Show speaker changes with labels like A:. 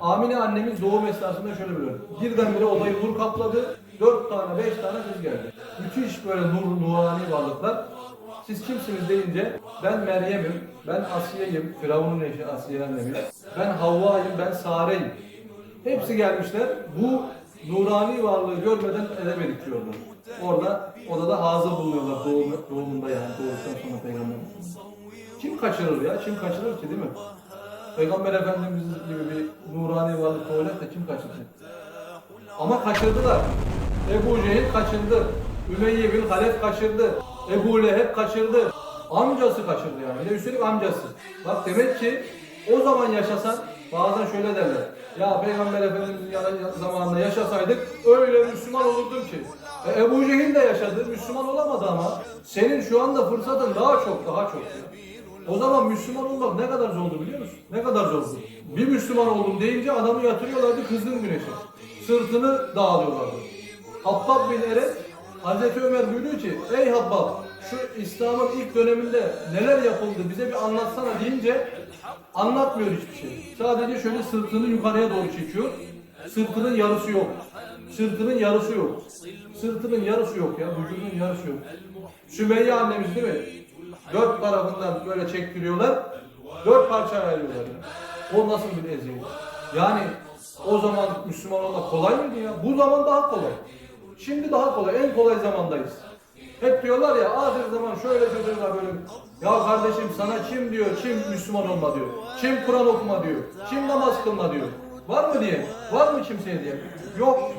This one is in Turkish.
A: Amine annemiz doğum esnasında şöyle biliyor. Birdenbire odayı nur kapladı. Dört tane, beş tane kız geldi. Müthiş böyle nur, nurani varlıklar. Siz kimsiniz deyince ben Meryem'im, ben Asiye'yim, Firavun'un eşi Asiye annemiz. Ben Havva'yım, ben Sare'yim. Hepsi gelmişler. Bu nurani varlığı görmeden edemedik diyorlar. Orada odada hazır bulunuyorlar doğum, doğumunda yani doğduktan sonra peygamber. Kim kaçırır ya? Kim kaçırır ki değil mi? Peygamber Efendimiz gibi bir nurani varlık tuvalet de kim kaçıracak? Ama kaçırdılar. Ebu Cehil kaçırdı. Ümeyye bin Halef kaçırdı. Ebu Leheb kaçırdı. Amcası kaçırdı yani. Bir üstelik amcası. Bak demek ki o zaman yaşasan bazen şöyle derler. Ya Peygamber Efendimiz'in zamanında yaşasaydık öyle Müslüman olurdum ki. E, Ebu Cehil de yaşadı. Müslüman olamadı ama senin şu anda fırsatın daha çok daha çok. ya. O zaman Müslüman olmak ne kadar zordu biliyor musun? Ne kadar zordu. Bir Müslüman oldum deyince adamı yatırıyorlardı kızgın güneşe. Sırtını dağılıyorlardı. Habbab bin Eret, Hazreti Ömer buyuruyor ki, ey Habbab şu İslam'ın ilk döneminde neler yapıldı bize bir anlatsana deyince anlatmıyor hiçbir şey. Sadece şöyle sırtını yukarıya doğru çekiyor. Sırtının yarısı yok. Sırtının yarısı yok. Sırtının yarısı yok ya, vücudunun yarısı yok. Sümeyye annemiz değil mi? Hani dört tarafından böyle çektiriyorlar. Dört parça ayırıyorlar. O nasıl bir eziyet? Yani o zaman Müslüman olmak kolay mıydı ya? Bu zaman daha kolay. Şimdi daha kolay. En kolay zamandayız. Hep diyorlar ya ahir zaman şöyle çözülürler böyle. Ya kardeşim sana kim diyor, kim Müslüman olma diyor. Kim Kur'an okuma diyor. Kim namaz kılma diyor. Var mı diye? Var mı kimseye diye? Yok.